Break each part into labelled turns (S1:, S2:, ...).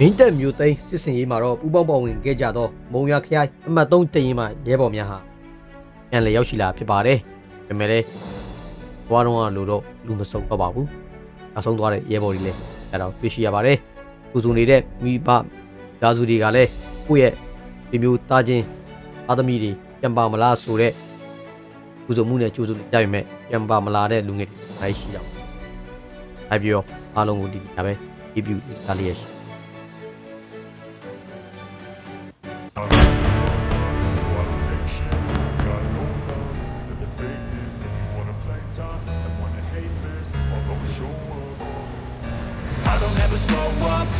S1: မင်းတပ်မျိုးသိန်းစစ်စင်ရေးမှာတော့ပူးပေါင်းပါဝင်ခဲ့ကြသောမုံရခရိုင်အမှတ်3တရင်မှရဲဘော်များဟာပြန်လည်ရောက်ရှိလာဖြစ်ပါတယ်။ဒါပေမဲ့လည်းဘွားတော်ကလို့တော့လူမစုံတော့ပါဘူး။အဆုံးသွားတဲ့ရဲဘော်တွေလည်းအဲ့တော့တွေ့ရှိရပါတယ်။ကုစုနေတဲ့မိဘဓာစုတွေကလည်းကိုယ့်ရဲ့ဒီမျိုးသားချင်းအာသမီတွေပြန်ပါမလားဆိုတဲ့ကုစုမှုနဲ့ကြိုးစုကြပြီမဲ့ပြန်ပါမလားတဲ့လူငယ်တွေအားရှိကြအောင်။အဲ့ပြီးတော့အားလုံးကိုဒီပြပဲဒီပြူသားလေးရရှိ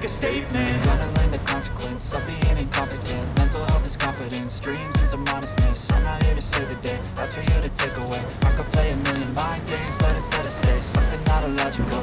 S2: make a statement. Gonna learn the consequence of being incompetent. Mental health is confidence, dreams and some honestness I'm not here to save the day, that's for you to take away. I could play a million mind games, but instead I say Something not illogical,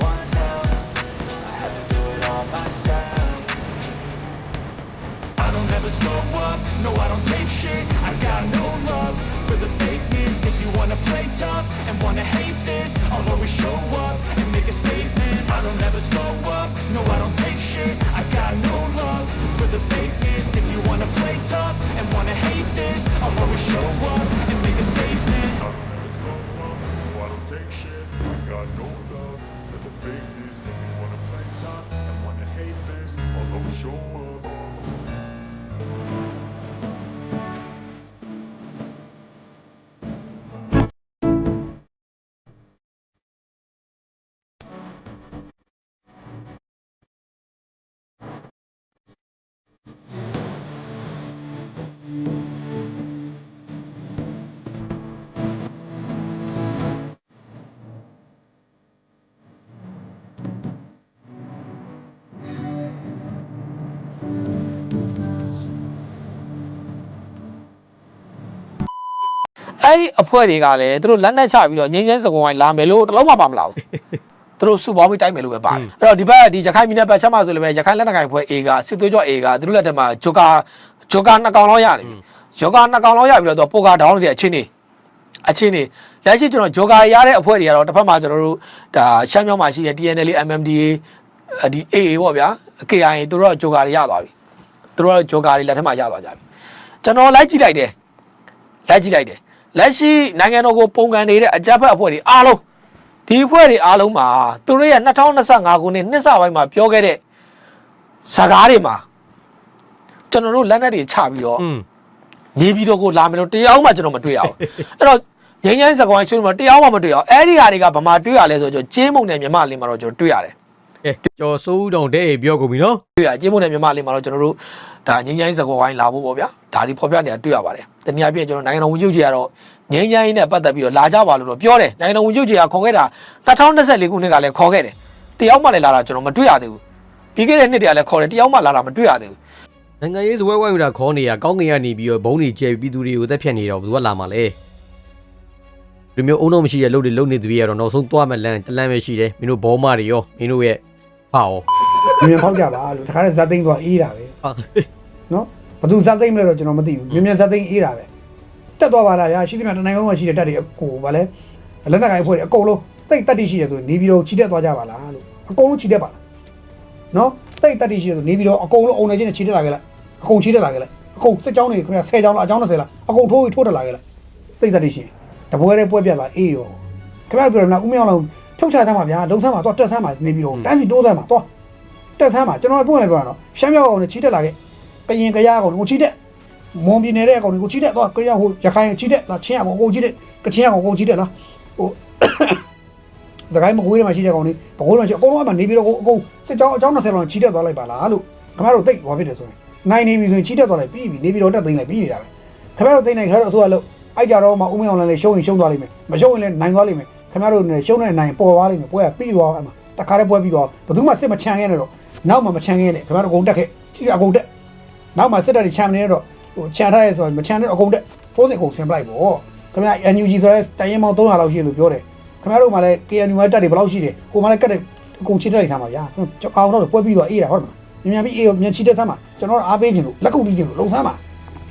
S3: အဲ့ဒီအဖွဲ့တွေကလည်းသူတို့လက်နက်ချပြီးတော့ငင်းငင်းစကုံဝိုင်းလာမယ်လို့တလုံးမှပါမလာဘူး။သူတို့စုပေါင်းပြီးတိုက်မယ်လို့ပဲပါတယ်။အဲ့တော့ဒီဘက်ဒီရခိုင်ပြည်နယ်ဘက်ချက်မှဆိုလည်းပဲရခိုင်လက်နက်ကိုင်အဖွဲ့ A ကစစ်သွေးကြော A ကသူတို့လက်ထက်မှာဂျိုကာဂျိုကာနှစ်ကောင်လောက်ရတယ်။ဂျိုကာနှစ်ကောင်လောက်ရပြီးတော့သူပိုကာဒေါင်းတွေအချင်းနေအချင်းနေလက်ရှိကျွန်တော်ဂျိုကာရတဲ့အဖွဲ့တွေကတော့တစ်ဖက်မှာကျွန်တော်တို့ဒါရှမ်းမြောက်မှာရှိတဲ့ TNL MMDA ဒီ AA ပေါ့ဗျာ KIA သူတို့ကဂျိုကာတွေရသွားပြီ။သူတို့ကဂျိုကာတွေလက်ထက်မှာရသွားကြပြီ။ကျွန်တော်လိုက်ကြည့်လိုက်တယ်လိုက်ကြည့်လိုက်တယ် လက်ရှိနိုင်ငံတော်ကိုပုံကန်နေတဲ့အကြမ်းဖက်အဖွဲ့တွေအားလုံးဒီအဖွဲ့တွေအားလုံးမှာသူတို့ရဲ့2025ခုနှစ်နှစ်စပိုင်းမှာပြောခဲ့တဲ့ဇာကားတွေမှာကျွန်တော်တို့လက်နက်တွေချပြီးတော့
S1: อืม
S3: နေပြီးတော့ကိုလာမယ်လို့တရားမှကျွန်တော်မတွေ့ရအောင်အဲ့တော့ငိမ့်ငိမ့်စကွိုင်းဆွေးမှာတရားမှမတွေ့ရအောင်အဲ့ဒီဟာတွေကဗမာတွေ့ရလဲဆိုတော့ကျွန်တော်ကျင်းမုံနဲ့မြမလင်းမှာတော့ကျွန်တော်တွေ့ရတယ်
S1: ကဲကျော်စိုးဦးတောင်တဲ့ပြောကုန်ပြီနော်
S3: တွေ့ရအကျဉ်းမုံနဲ့မြန်မာလေးမှာတော့ကျွန်တော်တို့ဒါငင်းချိုင်းစကောဝိုင်းလာဖို့ပေါ့ဗျာဒါဒီဖော်ပြနေတာတွေ့ရပါတယ်တနည်းအားဖြင့်ကျွန်တော်နိုင်ငံတော်ဝန်ကြီးကြီးကတော့ငင်းချိုင်းနဲ့ပတ်သက်ပြီးတော့လာကြပါလို့တော့ပြောတယ်နိုင်ငံတော်ဝန်ကြီးကြီးကခေါ်ခဲ့တာ2024ခုနှစ်ကလည်းခေါ်ခဲ့တယ်တယောက်မှလည်းလာတာကျွန်တော်မတွေ့ရသေးဘူးပြီးခဲ့တဲ့နှစ်တည်းကလည်းခေါ်တယ်တယောက်မှလာတာမတွေ့ရသေးဘူး
S1: နိုင်ငံရေးစပွဲဝိုင်းတာခေါ်နေရကောင်းကင်ကနေပြီးတော့ဘုံတွေကျဲပြီးပြည်သူတွေကိုသက်ဖြတ်နေတော့ဘယ်သူကလာမှာလဲဒီမျိုးအုံတော့မရှိတဲ့လုပ်တွေလုပ်နေသူတွေကတော့နောက်ဆုံးသွားမဲ့လမ်းတလမ်းပဲရှိတယ်မင်းတို့ဘောမတွေရောမင်းတို့ရဲ့ ဖာရော
S4: မြန်မြန်ဖောက်ကြပါလို့တခါတည်းဇက်သိန်းသွားအေးတာပဲ
S1: ဟာ
S4: နော်ဘသူဇက်သိန်းမလဲတော့ကျွန်တော်မသိဘူးမြန်မြန်ဇက်သိန်းအေးတာပဲတက်သွားပါလားဗျာရှိသမျှတနိုင်ငံလုံးကရှိတဲ့တက်တွေအကိုဗာလဲလက်နက်ကိုင်ဖွဲ့တွေအကုန်လုံးတိတ်တက်တိရှိတယ်ဆိုရင်နေပြီးတော့ချီတက်သွားကြပါလားလို့အကုန်လုံးချီတက်ပါလားနော်တိတ်တက်တိရှိတယ်ဆိုနေပြီးတော့အကုန်လုံးအုံနေချင်းနဲ့ချီတက်လာခဲ့လိုက်အကုန်ချီတက်လာခဲ့လိုက်အကုန်စစ်ကြောင်းတွေခင်ဗျ10ကြောင်းလားအကြောင်း20လားအကုန်ထိုးပြီးထိုးတက်လာခဲ့လိုက်တိတ်တက်တိရှိတပွဲတဲ့ပွဲပြတ်လာအေးရောခင်ဗျားပြောရမလားဦးမြောင်းလုံး ထုတ်ချသမ်းပါဗျာလုံဆမ်းပါတော့တက်ဆမ်းပါနေပြီးတော့တန်းစီတိုးဆမ်းပါတော့တက်ဆမ်းပါကျွန်တော်ပွင့်လိုက်ပြောရတော့ရှမ်းမြောက်ကောင်တွေချီတက်လာခဲ့ကရင်ကရကောင်တွေကိုချီတက်မွန်ပြည်နယ်တဲ့ကောင်တွေကိုချီတက်တော့ကရဟိုရခိုင်ချီတက်လားချင်းအောင်ကိုချီတက်ကချင်းအောင်ကိုချီတက်လားဟိုစကိုင်းမကွေးတွေမှာရှိတဲ့ကောင်တွေဘကိုးတွေမှာရှိအကုန်လုံးအမှနေပြီးတော့အကုန်စစ်ကြောင်းအကြောင်း20လောက်ချီတက်သွားလိုက်ပါလားလို့ခင်ဗျားတို့တိတ်သွားဖြစ်တယ်ဆိုရင်နိုင်နေပြီဆိုရင်ချီတက်သွားလိုက်ပြီးပြီနေပြီးတော့တက်သိမ်းလိုက်ပြီးနေတာပဲခင်ဗျားတို့သိမ်းနေခင်ဗျားတို့အစိုးရလို့အိုက်ကြတော့မှဦးမင်းအောင်လည်းရှုံးရင်ရှုံးသွားလိမ့်မယ်မရှုံးရင်လည်းနိုင်သွားလိမ့်မယ် ခင်ဗျားတို့လည်းရှုံးတဲ့နိုင်ပေါ်သွားလိမ့်မယ်ပွဲကပြီးသွားအဲ့မှာတခါတည်းပွဲပြီးသွားဘယ်သူမှစစ်မချန်ခဲ့နဲ့တော့နောက်မှမချန်ခဲ့နဲ့ခင်ဗျားတို့အကုန်တက်ခဲ့ကြီးအကုန်တက်နောက်မှစစ်တပ်တွေချန်နေတော့ဟိုချန်ထားရဲဆိုတော့မချန်တဲ့အကုန်တက်ဖိုးစင်ကုန်ဆင်ပလိုက်ပေါ့ခင်ဗျာ NUG ဆိုရဲတိုင်ရင်မောင်300လောက်ရှိလို့ပြောတယ်ခင်ဗျားတို့မှလည်း KNU မှာတက်တွေဘယ်လောက်ရှိတယ်ဟိုမှလည်းကတ်တဲ့အကုန်ချစ်တက်လိုက်ဆမ်းပါဗျာကျွန်တော်အောင်တော့ပွဲပြီးတော့အေးတာဟုတ်တယ်မမြန်ပြီးအေးမြန်ချစ်တက်ဆမ်းပါကျွန်တော်အားပေးခြင်းလို့လက်ကုပ်တီးခြင်းလို့လုံဆမ်းပါ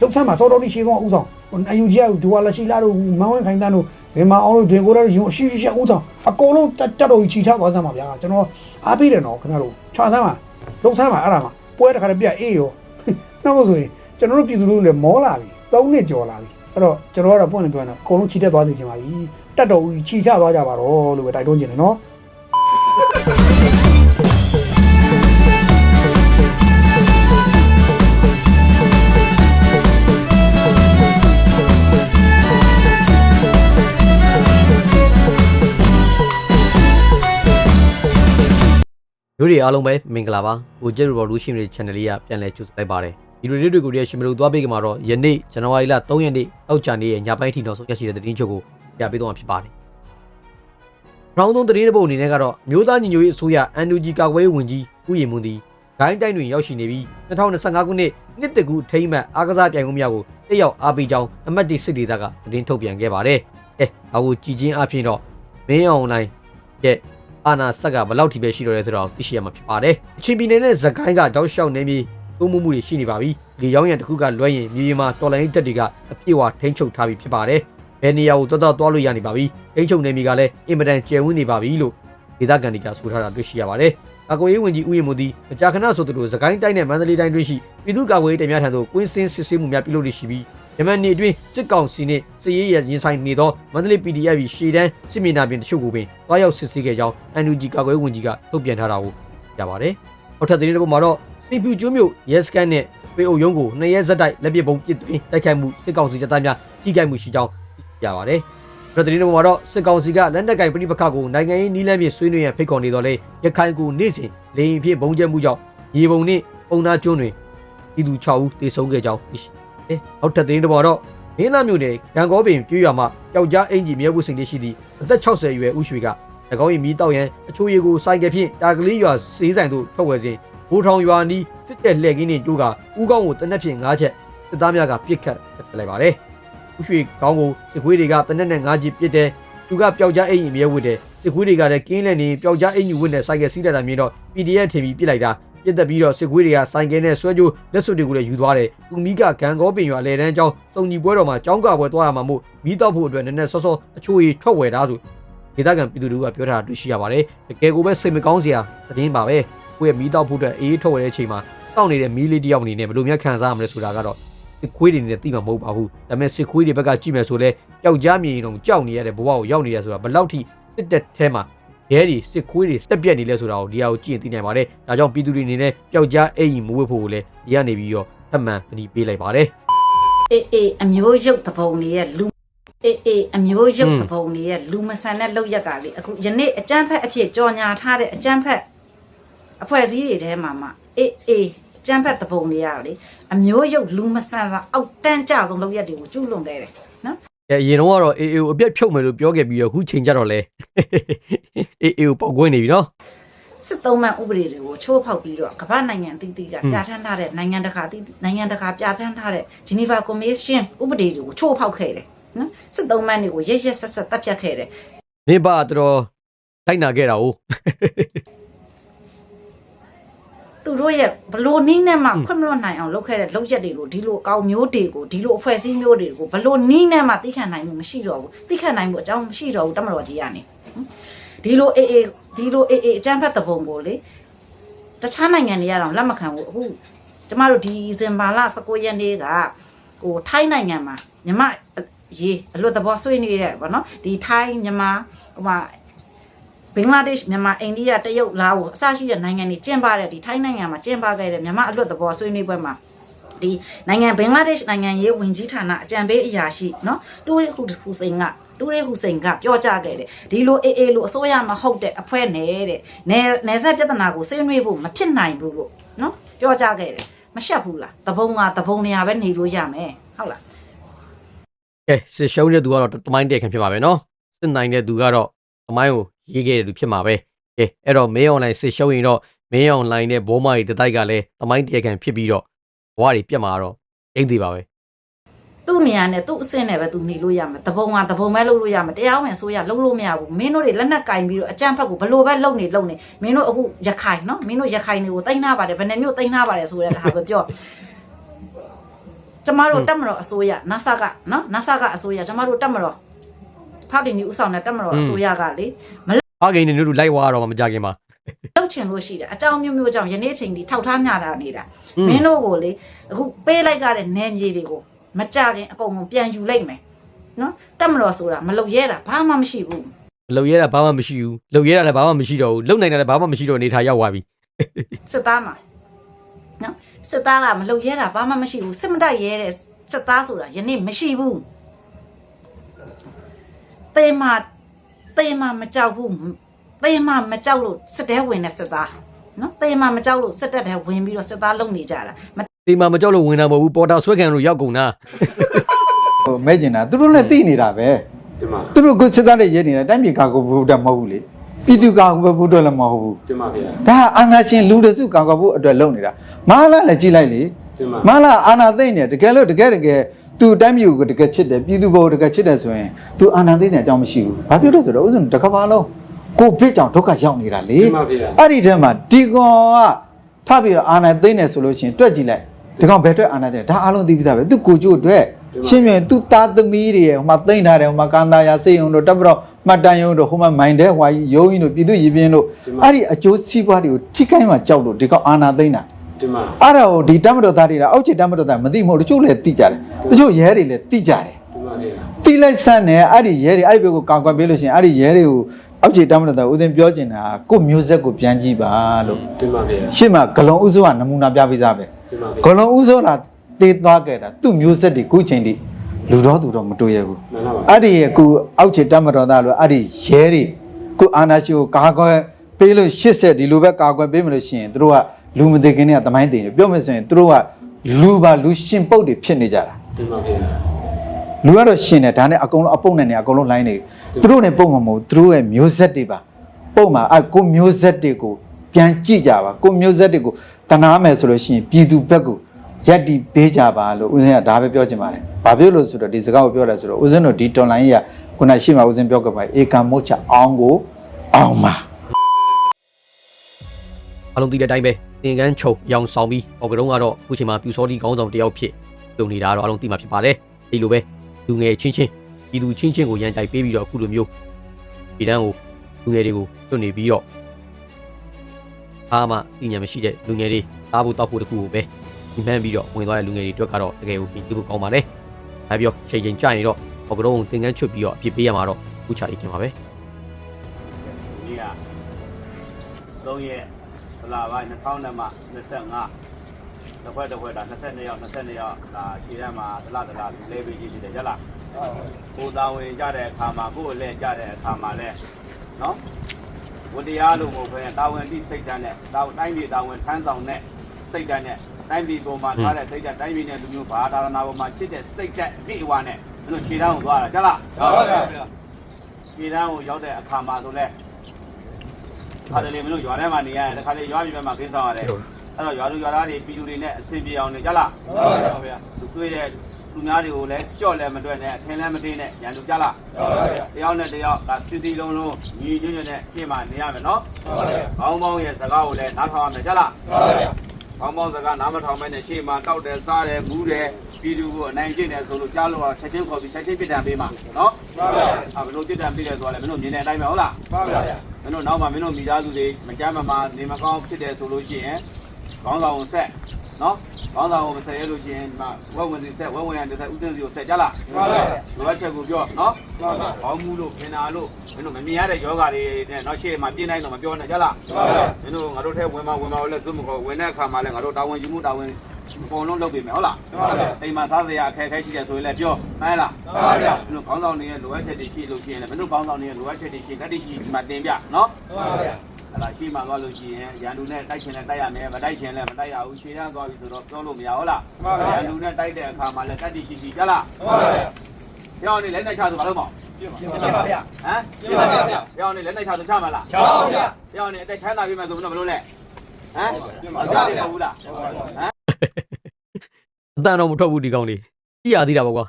S4: လုံဆမ်းပါစောတော်တိရှေးဆုံးဥဆောင် NUG ကဒူဝါလက်ရှိလာတို့မန်းဝင်းခိုင်တန်းတို့ဇင်မာအောင်တို့ဒင်ကိုတို့ယူအရှိရှိဥဆောင်အကုန်လုံးတက်တော်ကြီးချီထားသွားဆမ်းပါဗျာကျွန်တော်အားပေးတယ်နော်ခင်ဗျားတို့ချာဆမ်းပါလုံဆန်းပါအဲ့ဒါမှပွဲတစ်ခါတည်းပြအေးရောနောက်မှဆိုရင်ကျွန်တော်တို့ပြည်သူလူထုလည်းမောလာပြီ၃နှစ်ကျော်လာပြီအဲ့တော့ကျွန်တော်ကတော့ပွင့်နေပြောနေတာအကုန်လုံးချီတက်သွားစေချင်ပါပြီတက်တော်ဦးချီချသွားကြပါတော့လို့ပဲတိုက်တွန်းချင်တယ်နော်
S1: မျိုးတွေအားလုံးပဲမင်္ဂလာပါဟို Jet Revolution ရဲ့ channel လေးကပြန်လည်ကြိုဆိုလိုက်ပါတယ်ဒီလိုလေးတွေကိုရရှင်မလို့သွားပေးကြမှာတော့ယနေ့ဇန်နဝါရီလ3ရက်နေ့အောက်ချာနေ့ရဲ့ညပိုင်းထိနောက်ဆုံးရရှိတဲ့သတင်းချုပ်ကိုပြပေးသွားမှာဖြစ်ပါတယ်။ရောင်းသုံးသတင်းတစ်ပုဒ်အနေနဲ့ကတော့မျိုးသားညီညွတ်ရေးအစိုးရ NUG ကာကွယ်ရေးဝန်ကြီးဦးရင်မွန်သည်ဂိုင်းတိုင်းတွင်ရောက်ရှိနေပြီး2025ခုနှစ်နှစ်တကူထိမ့်မှတ်အားကစားပြိုင်ပွဲများကိုတက်ရောက်အားပေးကြောင်းအမတ်တီစစ်ဒေသကသတင်းထုတ်ပြန်ခဲ့ပါတယ်။အဲဒါကိုကြည်ချင်းအဖြစ်တော့မင်းအွန်လိုင်းရဲ့ အာနာဆက်ကဘယ်လောက်ထိပဲရှိတော့လဲဆိုတော့သိရှိရမှာဖြစ်ပါတယ်။အချင်းပြည်နယ်နဲ့ဇကိုင်းကတောက်လျှောက်နေပြီးသုံးမှုမှုတွေရှိနေပါပြီ။ဒီရောင်းရံတစ်ခုကလွှဲရင်မြေပြင်မှာတော်လိုင်းတက်တွေကအပြည့်အဝထိန်းချုပ်ထားပြီးဖြစ်ပါတယ်။ဘယ်နေရာကိုတော်တော်သွားလို့ရနေပါပြီ။ထိန်းချုပ်နေပြီကလည်းအင်မတန်ကျယ်ဝန်းနေပါပြီလို့ဒေသခံတွေကဆိုထားတာတွေ့ရှိရပါတယ်။ကာကွယ်ရေးဝန်ကြီးဦးရင်မိုဒီအကြာခဏဆိုသလိုသခိုင်းတိုင်းနဲ့မန္တလေးတိုင်းတွင်းရှိပြည်သူ့ကာကွယ်ရေးတပ်များထံသို့ကွင်းစင်းစစ်ဆေးမှုများပြုလုပ်နေရှိပြီး ယမန်နေ့အတွင်းစစ်ကောင်စီနှင့်စစ်ရေးရရင်ဆိုင်နေသောမန္တလေး PDF ရှေ့တန်းစစ်မြေနာပြင်တချို့ကိုပင်တွားရောက်စစ်ဆေးခဲ့ကြောင်း NUG ကာကွယ်ရေးဝန်ကြီးကထုတ်ပြန်ထားတာကိုကြားပါတယ်။နောက်ထပ်သတင်းတစ်ပုဒ်မှာတော့စီပူကျွန်းမြို့ရဲစခန်းနဲ့ပေအုပ်ရုံးကိုနှစ်ရက်ဇက်တိုက်လက်ပစ်ပုံပစ်သွင်းတိုက်ခိုက်မှုစစ်ကောင်စီတပ်သားများထိခိုက်မှုရှိကြောင်းသိရပါတယ်။ပြည်သတင်းတော်မှာတော့စစ်ကောင်စီကလက်နက်ကင်ပြိပခကိုနိုင်ငံရေးနီးလန်းဖြင့်ဆွေးနွေးရန်ဖိတ်ခေါ်နေတော့လေရခိုင်ကိုနေ့စဉ်လေရင်ဖြင့်ဘုံကျဲမှုကြောင့်ရေပုံနှင့်ပုံနာကျွန်းတွင်ပြည်သူ6ဦးသေဆုံးခဲ့ကြောင်းသိရှိတယ်။ နောက်ထပ်သတင်းတော်မှာတော့မင်းသားမျိုးနယ်ရန်ကောပင်ပြွေရွာမှာယောက်ျားအင်ဂျီမြဲဝှစိန်တရှိသည့်အသက်60အရွယ်ဦးရွှေက၎င်း၏မိတောက်ရန်အချိုးရည်ကိုစိုက်ကဖြင့်တာကလေးရွာစေးဆိုင်သို့ထွက်ဝယ်စဉ်ဘိုးထောင်ရွာနီးစစ်တဲ့လှည့်ကင်းနှင့်တိုးကဦးကောင်းကိုတနက်ဖြန်၅ချက်စစ်သားများကပြစ်ခတ်တက်လိုက်ပါတယ်။ဦးရွှေကောင်းကိုစစ်ခွေးတွေကတနက်နဲ့၅ချက်ပြစ်တဲ့သူကပျောက်ကြားအိမ်ကြီးမြဲဝတ်တယ်စစ်ခွေးတွေကလည်းကင်းလက်နေပျောက်ကြားအိမ်ကြီးဝတ်နဲ့စိုက်ကစီးတက်တာမြင်တော့ PDF ထင်ပြီးပြစ်လိုက်တာ ပြစ်တက်ပြီးတော့စစ်ခွေးတွေကစိုက်ကဲနဲ့ဆွဲကြိုးလက်စွပ်တွေကိုလည်းယူသွားတယ်သူမိကဂန်ကောပင်ရွာလေတန်းကျောင်းစုံညီပွဲတော်မှာကျောင်းကပွဲသွားရမှာမို့မိတော့ဖို့အတွက်နည်းနည်းစောစောအချိုးရီထွက်ဝယ်တာဆိုဒေသခံပြည်သူတွေကပြောထားတာတွေ့ရှိရပါတယ်တကယ်ကိုပဲစိတ်မကောင်းစရာသတင်းပါပဲကိုယ့်ရဲ့မိတော့ဖို့အတွက်အေးထွက်ဝယ်တဲ့အချိန်မှာတောက်နေတဲ့မီးလေးတယောက်အနေနဲ့ဘယ်လိုများခံစားရမလဲဆိုတာကတော့စစ်ခွေးတွေနဲ့သိမှာမဟုတ်ပါဘူးဒါပေမဲ့စစ်ခွေးတွေဘက်ကကြည့်မယ်ဆိုလဲပျောက်ကြားမြင်ရင်တော့ကြောက်နေရတဲ့ဘဝကိုရောက်နေရဆိုတာဘယ်လောက်ထိစစ်တပ်ထဲမှာ ရဲတွေစစ်ခွေးတွေတက်ပြက်နေလဲဆိုတာကိုဒီဟာကိုကြည့်ရင်သိနိုင်ပါတယ်ဒါကြောင့်ပြည်သူတွေအနေနဲ့ပျောက်ကြားအိမ်ကြီးမဝတ်ဖို့ကိုလည်းဒီကနေပြီးတော့ထပ်မံသတိပေးလိုက်ပါတယ်
S5: အေးအေးအမျိုးရုပ်တပုံတွေရဲ့လူအေးအေးအမျိုးရုပ်
S1: ဟွန်း
S5: တပုံတွေရဲ့လူမဆန်တဲ့လောက်ရက်ကလေအခုယနေ့အကျန်းဖက်အဖြစ်ကြော်ညာထားတဲ့အကျန်းဖက်အဖွဲ့အစည်းတွေထဲမှာမှအေးအေးကျန်းဖက်တပုံတွေကလေအမျိုးရုပ်လူမဆန်တာအောက်တန်းကြဆုံးလုပ်ရက်တွေကိုကျူးလွန်ခဲ့တယ်နော်
S1: အဲအရင်တော့ကတော့အေးအေးကိုအပြက်ဖြုတ်မယ်လို့ပြောခဲ့ပြီးတော့အခုချိန်ကြတော့လဲအေးအေးကိုပေါက်ကွင်းနေပြီနော်
S5: စစ်သုံးမှန်ဥပဒေတွေကိုချိုးဖောက်ပြီးတော့ကမ္ဘာနိုင်ငံအသီးသီးကပြဋ္ဌာန်းထားတဲ့နိုင်ငံတကာအသီးနိုင်ငံတကာပြဋ္ဌာန်းထားတဲ့ Geneva Convention ဥပဒေတွေကိုချိုးဖောက်ခဲ့တယ်နော်စစ်သုံးမှန်တွေကိုရက်ရက်ဆက်ဆက်တပ်ဖြတ်ခဲ့တယ်
S1: နေပါတော်တော်လိုက်နာခဲ့တာ哦
S5: သူတို့ရဲ့ဘလို့နီးနဲ့မှခွင့်မလွတ်နိုင်အောင်လုပ်ခဲ့တဲ့လုပ်ရက်တွေကိုဒီလိုအကောင်မျိုးတွေကိုဒီလိုအဖွဲ့အစည်းမျိုးတွေကိုဘလို့နီးနဲ့မှသိခံနိုင်မှုမရှိတော့ဘူးသိခံနိုင်မှုအကြောင်းမရှိတော့ဘူးတမတော်ကြီးကနေဒီလိုအေးအေးဒီလိုအေးအေးအကြမ်းဖက်တဲ့ပုံကိုလေတခြားနိုင်ငံတွေကတော့လက်မခံဘူးအခုကျမတို့ဒီဇင်ဘာလ19ရက်နေ့ကဟိုထိုင်းနိုင်ငံမှာမြမရေအလွတ်သဘောဆွေးနွေးတဲ့ဗောနော်ဒီထိုင်းမြန်မာဟိုမှာ ဘင်္ဂလားဒေ့ရှ်မြန်မာအိန္ဒိယတရုတ်လာအိုအစရှိတဲ့နိုင်ငံတွေကျင်းပတဲ့ဒီထိုင်းနိုင်ငံမှာကျင်းပခဲ့တဲ့မြန်မာအလွတ်သဘောဆွေးနွေးပွဲမှာဒီနိုင်ငံဘင်္ဂလားဒေ့ရှ်နိုင်ငံရေးဝန်ကြီးဌာနအကြံပေးအရာရှိเนาะတူရီဟူဟူစိန်ကတူရီဟူစိန်ကပြောကြားခဲ့တယ်ဒီလိုအေးအေးလို့အစိုးရမဟုတ်တဲ့အဖွဲနဲ့တဲ့နယ်နယ်ဆက်ပြဿနာကိုဆွေးနွေးဖို့မဖြစ်နိုင်ဘူးလို့เนาะပြောကြားခဲ့တယ်မရှက်ဘူးလားတပုံကတပုံနေရာပဲနေလို့ရမယ်ဟုတ်လား
S1: ကဲစစ်ရှုံးတဲ့သူကတော့တမိုင်းတဲ့ခံဖြစ်ပါပဲနော်စစ်နိုင်တဲ့သူကတော့ တမိုင်းကိုရေးခဲ့တဲ့သူဖြစ်မှာပဲကဲအဲ့တော့မင်းအွန်လိုင်းစစ်ရှုံးရင်တော့မင်းအွန်လိုင်းနဲ့ဘောမာရီတတိုက်ကလည်းတမိုင်းတဲ့ခံဖြစ်ပြီးတော့ဘဝတွေပြတ်မှာတော့အိမ်သေးပါပဲ
S5: သူ့နေရာနဲ့သူ့အဆင့်နဲ့ပဲသူနေလို့ရမယ်တပုံကတပုံပဲလုပ်လို့ရမယ်တရားဝင်ဆိုရလုပ်လို့မရဘူးမင်းတို့တွေလက်နက်ကင်ပြီးတော့အကြမ်းဖက်ကိုဘလို့ပဲလုပ်နေလုပ်နေမင်းတို့အခုရခိုင်နော်မင်းတို့ရခိုင်တွေကိုတိန်းထားပါတယ်ဘယ်နှမျိုးတိန်းထားပါတယ်ဆိုတဲ့ဟာပဲပြောကျမတို့တက်မတော်အစိုးရ NASA ကနော် NASA ကအစိုးရကျမတို့တက်မတော် ဖခင်ကြီးဥဆောင်တဲ့တက်မတော်အစိုးရကလေမ
S1: ဟာဂိန်းနေတို့လိုက်ဝါတော့မှမကြခင်မှာ
S5: လုပ်ချင်လို့ရှိတယ်အကြောင်းမျိုးမျိုးကြောင့်ယနေ့ချိန်ဒီထောက်ထားညတာနေတာ
S1: อืม
S5: မင်းတို့ကိုလေအခုပေးလိုက်ကြတဲ့နေမြေတွေကိုမကြခင်အကုန်လုံးပြန်ယူလိုက်မယ်နော်တက်မတော်ဆိုတာမလုပ်ရဲတာဘာမှမရှိဘူး
S1: လုံရဲတာဘာမှမရှိဘူးလုံရဲတာလည်းဘာမှမရှိတော့ဘူးလုံနိုင်တာလည်းဘာမှမရှိတော့အနေထားရောက်သွားပြီ
S5: စစ်သားမှာနော်စစ်သားကမလုပ်ရဲတာဘာမှမရှိဘူးစစ်မတိုက်ရဲတဲ့စစ်သားဆိုတာယနေ့မရှိဘူး တေးမတေးမမကြောက်ဘူးတေးမမကြောက်လို့စစ်တဲဝင်တဲ့စစ်သားနော်တေးမမကြောက်လို့စစ်တပ်ထဲဝင်ပြီးတော့စစ်သားလုံနေကြတာမ
S1: ဒီမှာမကြောက်လို့ဝင်တာမဟုတ်ဘူးပေါ်တာဆွဲခံလို့ရောက်ကုန်တာ
S6: ဟိုမဲကျင်တာသူတို့လည်းသိနေတာပဲ
S7: တင်ပါ
S6: သူတို့ကစစ်သားတွေရဲနေတာတိုင်းပြည်ကာကွယ်ဖို့အတွက်မဟုတ်ဘူးလေပြည်သူကာကွယ်ဖို့အတွက်လည်းမဟုတ်ဘူး
S7: တင်ပါဗျာ
S6: ဒါကအာဏာရှင်လူတစုကာကွယ်ဖို့အတွက်လုပ်နေတာမဟာလာလည်းကြည့်လိုက်လေ
S7: တင်ပါ
S6: မဟာလာအာဏာသိမ့်နေတကယ်လို့တကယ်တကယ် သူတိုင်းပြည်ကိုတကယ်ချစ်တယ်ပြည်သူဘောတကယ်ချစ်တယ်ဆိုရင်သူအာဏာသိမ့်တဲ့အကြောင်းမရှိဘူးဘာဖြစ်လို့ဆိုတော့ဥစဉ်တစ်ကမ္ဘာလုံးကိုဗစ်ကြောင့်ဒုက္ခရောက်နေတာလေ
S7: တင်ပါဗျာ
S6: အဲ့ဒီထဲမှာဒီကောင်ကထပ်ပြီးတော့အာဏာသိမ့်နေဆိုလို့ရှိရင်တွက်ကြည့်လိုက်ဒီကောင်ဘယ်အတွက်အာဏာသိမ့်လဲဒါအားလုံးသိပြီးသားပဲသူကိုကျိုးအတွက်ရှင်းပြရင်သူသားသမီးတွေရဲ့ဟိုမှာသိမ့်ထားတယ်ဟိုမှာကန်တာယာစေယုံတို့တပ်မတော်မှတ်တမ်းယုံတို့ဟိုမှာမိုင်တဲ့ဟွာကြီးရုံးကြီးတို့ပြည်သူရည်ပြင်းတို့အဲ့ဒီအကျိုးစီးပွားတွေကိုထိခိုက်မှကြောက်လို့ဒီကောင်အာဏာသိမ့်တာ
S7: တင်ပါ
S6: အဲ့ဒါကိုဒီတပ်မတော်သားတွေကအောက်ခြေတပ်မတော်သားမသိမဟုတ်တချို့လည်းသိကြတယ်တချို့ရဲတွေလည်းသိကြတယ်
S7: တင်ပါဗျာ
S6: တိလိုက်ဆန်းတယ်အဲ့ဒီရဲတွေအဲ့ဒီဘက်ကိုကာကွယ်ပေးလို့ရှိရင်အဲ့ဒီရဲတွေကိုအောက်ခြေတမ်းမလို့တော့ဦးသိန်းပြောချင်တာကကိုယ့်မျိုးဆက်ကိုပြန်ကြည့်ပါလို့
S7: တင်ပါဗျာ
S6: ရှေ့မှာဂလုံဥစိုးကနမူနာပြပေးစားပဲ
S7: တင်ပါ
S6: ဂ
S7: ဗျာ
S6: လုံဥစိုးကတေးသွားခဲ့တာသူ့မျိုးဆက်တွေခုချိန်ထိလူတော်သူတော်မတွေ့ရဘူး
S7: မှန်ပါပါ
S6: အဲ့ဒီရဲ့ကိုအောက်ခြေတမ်းမတော်သားလို့အဲ့ဒီရဲတွေကိုအာနာရှိကိုကာကွယ်ပေးလို့80ဒီလိုပဲကာကွယ်ပေးမလို့ရှိရင်သူတို့က လူမသိခင်နဲ့တမိုင်းသိတယ်ပြောမယ်ဆိုရင်သူတို့ကလူပါလူရှင်ပုတ်တွေဖြစ်နေကြတာ
S7: တင်ပါဗျာ
S6: လူကတော့ရှင်တယ်ဒါနဲ့အကုန်လုံးအပုတ်နဲ့နေအကုန်လုံးလိုင်းနေသူတို့နဲ့ပုံမှာမဟုတ်သူတို့ရဲ့မျိုးဆက်တွေပါပုံမှာအကိုမျိုးဆက်တွေကိုပြန်ကြည့်ကြပါကိုမျိုးဆက်တွေကိုတနာမယ်ဆိုလို့ရှိရင်ပြည်သူဘက်ကိုရက်တီပေးကြပါလို့ဦးဇင်းကဒါပဲပြောချင်ပါတယ်။ဘာဖြစ်လို့ဆိုတော့ဒီစကားကိုပြောလဲဆိုတော့ဦးဇင်းတို့ဒီတော်လိုင်းကြီးကခုနရှိမှဦးဇင်းပြောခဲ့ပါဧကံမုတ်ချအောင်ကိုအောင်ပါ
S1: အလုံးသိတဲ့အတိုင်းပဲ သင်ကန်းချုပ်ရောင်ဆောင်ပြီးအော်ကတုံးကတော့အခုချိန်မှာပြူစောတီခေါင်းဆောင်တယောက်ဖြစ်လုပ်နေတာတော့အလုံးသိမှာဖြစ်ပါတယ်ဒီလိုပဲလူငယ်ချင်းချင်းဒီလူချင်းချင်းကိုရန်တိုက်ပေးပြီးတော့အခုလိုမျိုးဒီတန်းကိုလူငယ်တွေကိုတွတ်နေပြီးတော့အားမအညာမရှိတဲ့လူငယ်တွေအားဖို့တောက်ဖို့တခုကိုပဲဒီမှန်းပြီးတော့ဝင်သွားတဲ့လူငယ်တွေအတွက်ကတော့တကယ်ကိုပြင်ပြဖို့ကောင်းပါတယ်ဒါပြောချိန်ချိန်ကြာရင်တော့အော်ကတုံးကိုသင်ကန်းချုပ်ပြီးတော့အပြစ်ပေးရမှာတော့အခုချာအိတ်ခင်ပါပဲ
S8: ဒီက3ရက်ဗ လာပိုင်း2000မှ25တစ်ခွက်တစ်ခွက်ဒါ22ရောက်22ရောက်ဒါရှည်ထဲမှာဒလဒလလဲပေးကြည့်ရှိတယ်ကြလားကိုတာဝင်ကြတဲ့အခါမှာကိုယ်လည်းကြတဲ့အခါမှာလဲနော်ဝတရားလို့မဟုတ်ဘဲတာဝန်တိစိတ်ဓာတ်နဲ့တာဝန်တိုင်းပြည်တာဝန်ထမ်းဆောင်တဲ့စိတ်ဓာတ်နဲ့တိုင်းပြည်ပေါ်မှာထားတဲ့စိတ်ဓာတ်တိုင်းပြည်နဲ့လူမျိုးဘာသာနာပေါ်မှာချစ်တဲ့စိတ်ဓာတ်ပြည့်ဝနဲ့မင်းတို့ခြေတန်းကိုသွားတာကြလားဟုတ်ပါဗျာခြေတန်းကိုရောက်တဲ့အခါမှာဆိုလဲ ခါတယ်လေမင်းတို့ရွာထဲမှာနေရတယ်တခါလေရွာပြည်ဘက်မှာခင်းဆောင်ရတယ်အဲ့တော့ရွာလူရွာသားတွေပြည်သူတွေနဲ့အဆင်ပြေအောင်နေကြလားဟုတ်ပါဗျာသူတွေ့တဲ့သူများတွေကိုလည်းကြော့လည်းမတွက်နဲ့အထင်လည်းမတင်းနဲ့ရန်သူကြလားဟုတ်ပါဗျာတယောက်နဲ့တယောက်ကစီစီလုံးလုံးညီညွတ်ညွတ်နဲ့ပြင်မှာနေရမယ်နော်ဟုတ်ပါဗျာဘောင်းဘောင်းရဲ့စကားကိုလည်းနားထောင်ရမယ်ကြလားဟုတ်ပါဗျာ ဘောင်းဘောင်းစကားနားမထောင်မဲနဲ့ရှေ့မှာတောက်တယ်စားတယ်ဘူးတယ်ပြည်သူကိုအနိုင်ကျင့်တယ်ဆိုလို့ကြားလို့ချက်ချင်းခေါ်ပြီးချက်ချင်းပြစ်ဒဏ်ပေးမှာနော်ဟုတ်ပါဗျာအဲဘယ်လိုပြစ်ဒဏ်ပေးတယ်ဆိုတာလည်းမင်းတို့မြင်တဲ့အတိုင်းပဲဟုတ်လားဟုတ်ပါဗျာမင်းတို့နောက်မှမင်းတို့မိသားစုတွေမကြမ်းမမာနေမကောင်းဖြစ်တယ်ဆိုလို့ရှိရင်ခေါင်းဆောင်ကိုဆက် နော်ခေါင်းဆောင်ကိုမဆက်ရလို့ရှိရင်ဒီမှာဝက်ဝင်စီဆက်ဝက်ဝင်ရတဲ့ဆက်ဥစဉ်စီကိုဆက်ကြလားဟုတ်ပါဗျာလိုအပ်ချက်ကိုပြောနော်ဟုတ်ပါဘောင်းမှုလို့ခင်တာလို့မင်းတို့မမြင်ရတဲ့ယောဂတွေနဲ့နောက်ရှေ့မှာပြင်းတိုင်းတော့မပြောနဲ့ကြလားဟုတ်ပါဗျာမင်းတို့ငါတို့ထဲဝင်မဝင်မလည်းသွတ်မခေါ်ဝင်တဲ့အခါမှာလည်းငါတို့တာဝန်ယူမှုတာဝန်အကုန်လုံးလုပ်ပေးမယ်ဟုတ်လားဟုတ်ပါဗျာအိမ်မှာသားစရာအခက်အခဲရှိတယ်ဆိုရင်လည်းပြောမှန်လားဟုတ်ပါဗျာမင်းတို့ခေါင်းဆောင်တွေရဲ့လိုအပ်ချက်တွေရှိလို့ရှိရင်လည်းမင်းတို့ခေါင်းဆောင်တွေရဲ့လိုအပ်ချက်တွေရှိလက်တွေရှိဒီမှာတင်ပြနော်ဟုတ်ပါဗျာ အဲ့ဒါရှိမှသွားလို့ရှိရင်ရန်သူနဲ့တိုက်ချင်လည်းတိုက်ရမယ်မတိုက်ချင်လည်းမတိုက်ရဘူးခြေတန်းသွားပြီဆိုတော့ပြောလို့မရဟုတ်လားမှန်ပါဗျာရန်သူနဲ့တိုက်တဲ့အခါမှာလည်းတက်တိရှိရှိကြလားမှန်ပါဗျာပြောင်းနေလက်နဲ့ချဆိုဘာလို့မအောင်ပြပါဗျာဟမ်ပြပါဗျာပြောင်းနေလက်နဲ့ချဆိုချမလားချပါဗျာပြောင်းနေအတက်ချမ်းသာပြီမဲ့ဆိုမလို့မလို့လဲဟမ်ပြပါဗျာမဟုတ်ဘူးလားဟမ်
S1: အတန်တော့မထွက်ဘူးဒီကောင်လေးကြည့်ရသေးတာပေါ့ကွာ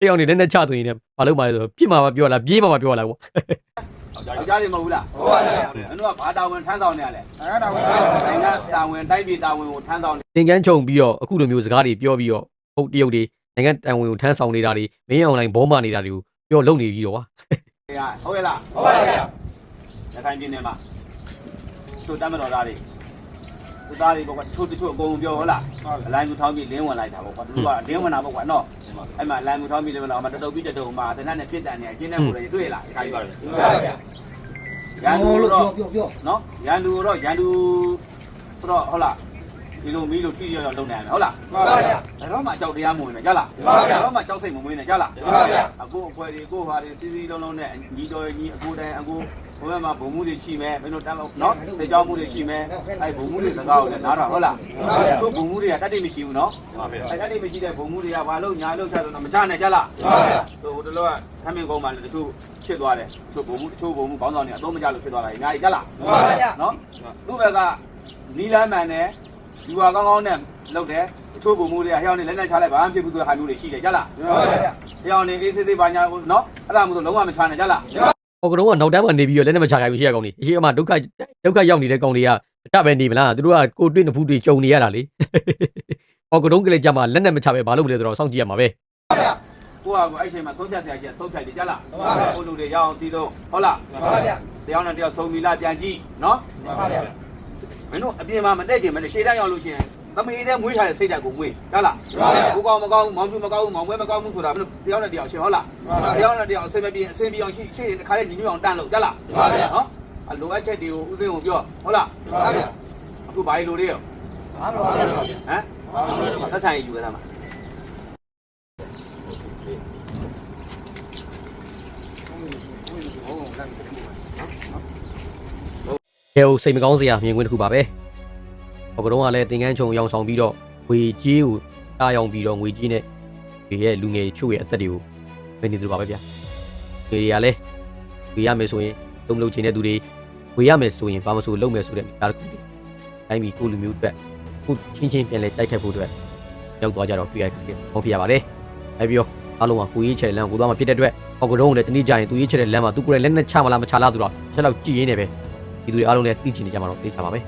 S1: တယောက်နေလက်နဲ့ချသွင်းနေဘာလို့မှလဲဆိုပြစ်မှာမပြောလားပြေးမှာမပြောလားကွာ
S8: ယောက်ျားတွေမဟုတ်ဘူးလားဟုတ်ပါဗျာမင်းတို့ကဘာတာဝန်ထမ်းဆောင်နေရလဲနိုင်ငံတာဝန်နိုင်ငံတာဝန်တိုင်းပြည်တာဝန်ကိုထမ်းဆောင်နေ
S1: သင်ကန်းချုံပြီးတော့အခုလိုမျိုးစကားတွေပြောပြီးတော့ဟုတ်တရုတ်တွေနိုင်ငံတန်ဝင်ကိုထမ်းဆောင်နေတာတွေမင်းအွန်လိုင်းဘောမနေတာတွေကိုပြောလုပ်နေပြီးတော့ကွာ
S8: ရဟုတ်ရဲ့လားဟုတ်ပါဗျာရခိုင်ပြည်နယ်မှာသူတမ်းမတော်သားတွေ သူသားတွေပေါ့ကွာချို့တချို့အကုန်ပြောဟုတ်လားအလိုင်းကူထောင်းပြီးလင်းဝင်လိုက်တာပေါ့ကွာသူကလင်းဝင်တာပေါ့ကွာနော်အဲ့မှာအလိုင်းကူထောင်းပြီးလင်းဝင်တော့အမတတုပ်ပြီးတတုပ်မှာတနက်နဲ့ပြစ်တန်နေအကျင်းတဲ့ကိုယ်တွေတွေ့လားခိုင်းပါတယ်ဟုတ်ပါဗျာရန်သူတော့ပြောပြောနော်ရန်သူတော့ရန်သူဆိုတော့ဟုတ်လား ဒီလိုမီးလိုထိရတော့လုံနေရမယ်ဟုတ်လားမှန်ပါဗျာဒါတော့မှကြောက်တရားမဝင်နဲ့ကြလားမှန်ပါဗျာဒါတော့မှကြောက်စိတ်မမွေးနဲ့ကြလားမှန်ပါဗျာအခုအဖွဲတွေကိုဟာတွေစီစီလုံးလုံးနဲ့ညီတော်ညီအကိုတိုင်းအကိုဘုရားမှာဘုံမှုတွေရှိမယ်မင်းတို့တမ်းနော်စေကြောင်းမှုတွေရှိမယ်အဲဘုံမှုတွေစကားကိုလည်းနားတော့ဟုတ်လားချို့ဘုံမှုတွေကတတ်တိမရှိဘူးနော်အဲတတ်တိမရှိတဲ့ဘုံမှုတွေကဘာလို့ညာလို့ချဆိုတော့မချနဲ့ကြလားဟိုတလောကထမင်းကုန်းမှာလည်းတချို့ဖြစ်သွားတယ်ချို့ဘုံမှုတချို့ဘုံမှုခေါင်းဆောင်တွေအတော့မကြလို့ဖြစ်သွားတာအများကြီးကြလားနော်သူ့ဘက်ကနီလန်းမှန်တယ် ယူဟာကောင်းကောင်းနဲ့လုပ်တယ်တချို့ဘုံမှုတွေကဟျောင်းနေလက်နဲ့ချလိုက်ဘာမှဖြစ်ဘူးဆိုတဲ့ဟာမျိုးတွေရှိတယ်ကြလားဟျောင်းနေအေးဆေးဆေးပါညာနော်အဲ့ဒါမှမဟုတ်လုံးဝမချနဲ့ကြလား
S1: ဟောကတော့ကနောက်တန်းမှာနေပြီးတော့လက်နဲ့မချခိုင်းဘူးရှိရကောင်လေးအရှိအမဒုက္ခဒုက္ခရောက်နေတဲ့ကောင်တွေကတပဲနေမလားသူတို့ကကိုတွေ့နှဖူးတွေကြုံနေရတာလေဟောကတော့ကလေးကြမှာလက်နဲ့မချပဲဘာလို့မလဲဆိုတော့စောင့်ကြည့်ရမှာပဲ
S8: ကိုကကိုအဲ့ချိန်မှာဆုံးဖြတ်ဆရာကြီးဆုံးဖြတ်တယ်ကြလားဟိုလူတွေရအောင်စီးတော့ဟုတ်လားတယောက်နဲ့တယောက်ဆုံးပြီလားပြန်ကြည့်နော် မင်းတို့အပြင်မှာမတက်ချင်မနဲ့ရှေ့တန်းရောက်လို့ရှိရင်သမီးတဲ့မွေးထားတဲ့စိတ်ဓာတ်ကိုမွေးဟုတ်လားကိုကောင်းမကောင်းမောင်ဖြူမကောင်းမောင်ပွဲမကောင်းဘူးဆိုတာမင်းတို့တယောက်နဲ့တယောက်ရှင်းဟုတ်လားတယောက်နဲ့တယောက်အစင်မပြေအစင်ပြေအောင်ရှိရှိတခါလေးညီညွတ်အောင်တန်းလို့ကြလားနော်အလိုအပ်ချက်တွေကိုဦးစင်းကိုပြောဟုတ်လားအခုဘာလို့တွေရောဟမ်သက်ဆိုင်ယူရတာမှာ
S1: ကဲဟို စိတ်မကောင်းစရာမြင်ကွင်းတစ်ခုပါပဲဟောကတော့ကလည်းသင်ကန်းချုံရောင်ဆောင်ပြီးတော့ငွေကြီးကိုတားရောင်ပြီးတော့ငွေကြီးနဲ့ဒီရဲ့လူငယ်ချို့ရဲ့အသက်တွေကိုမနေသလိုပါပဲဗျာဒီတွေကလည်းဝေရမယ်ဆိုရင်သုံးလို့ချင်တဲ့သူတွေဝေရမယ်ဆိုရင်ဘာမဆိုလုပ်မယ်ဆိုတဲ့မိသားစုတွေတိုင်းပြည်ကိုလူမျိုးအတွက်ခုချင်းချင်းပြန်လဲတိုက်ခတ်ဖို့အတွက်ရောက်သွားကြတော့တွေ့ရတယ်ဟောပြရပါတယ်အဲပြီးတော့အားလုံးကကိုရေးချဲတဲ့လမ်းကိုသွားမှဖြစ်တဲ့အတွက်ဟောကတော့လည်းတနည်းကြရင်သူရေးချဲတဲ့လမ်းမှာသူကိုယ်လည်းလက်နဲ့ချမလားမချလားဆိုတော့ချက်တော့ကြည်ရင်းနေပဲ ဒီသူတွေအားလုံးလည်းသိချင်နေကြမှာတော့သိချပါပဲ